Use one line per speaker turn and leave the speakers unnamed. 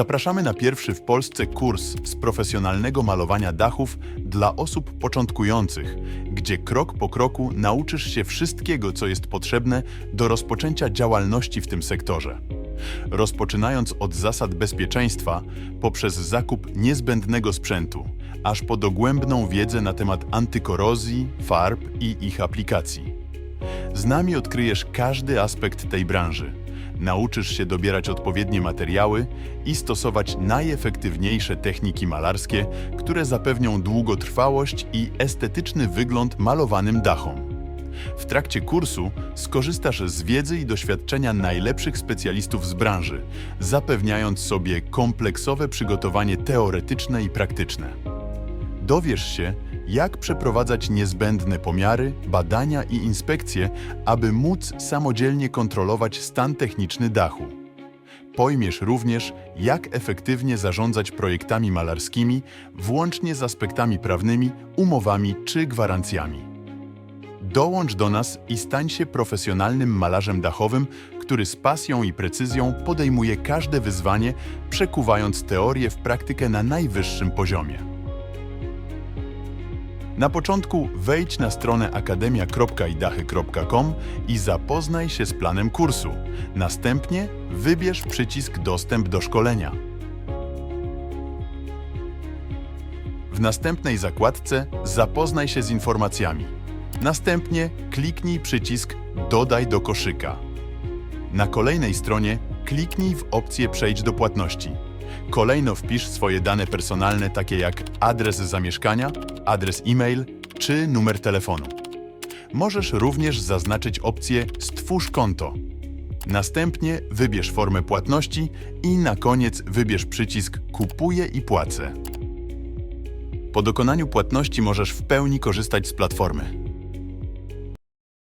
Zapraszamy na pierwszy w Polsce kurs z profesjonalnego malowania dachów dla osób początkujących, gdzie krok po kroku nauczysz się wszystkiego, co jest potrzebne do rozpoczęcia działalności w tym sektorze. Rozpoczynając od zasad bezpieczeństwa, poprzez zakup niezbędnego sprzętu, aż po dogłębną wiedzę na temat antykorozji, farb i ich aplikacji. Z nami odkryjesz każdy aspekt tej branży. Nauczysz się dobierać odpowiednie materiały i stosować najefektywniejsze techniki malarskie, które zapewnią długotrwałość i estetyczny wygląd malowanym dachom. W trakcie kursu skorzystasz z wiedzy i doświadczenia najlepszych specjalistów z branży, zapewniając sobie kompleksowe przygotowanie teoretyczne i praktyczne. Dowiesz się, jak przeprowadzać niezbędne pomiary, badania i inspekcje, aby móc samodzielnie kontrolować stan techniczny dachu. Pojmiesz również, jak efektywnie zarządzać projektami malarskimi, włącznie z aspektami prawnymi, umowami czy gwarancjami. Dołącz do nas i stań się profesjonalnym malarzem dachowym, który z pasją i precyzją podejmuje każde wyzwanie, przekuwając teorię w praktykę na najwyższym poziomie. Na początku wejdź na stronę akademia.idachy.com i zapoznaj się z planem kursu. Następnie wybierz przycisk Dostęp do szkolenia. W następnej zakładce zapoznaj się z informacjami. Następnie kliknij przycisk Dodaj do koszyka. Na kolejnej stronie kliknij w opcję Przejdź do płatności. Kolejno wpisz swoje dane personalne, takie jak adres zamieszkania, adres e-mail czy numer telefonu. Możesz również zaznaczyć opcję Stwórz konto. Następnie wybierz formę płatności i na koniec wybierz przycisk Kupuję i płacę. Po dokonaniu płatności możesz w pełni korzystać z platformy.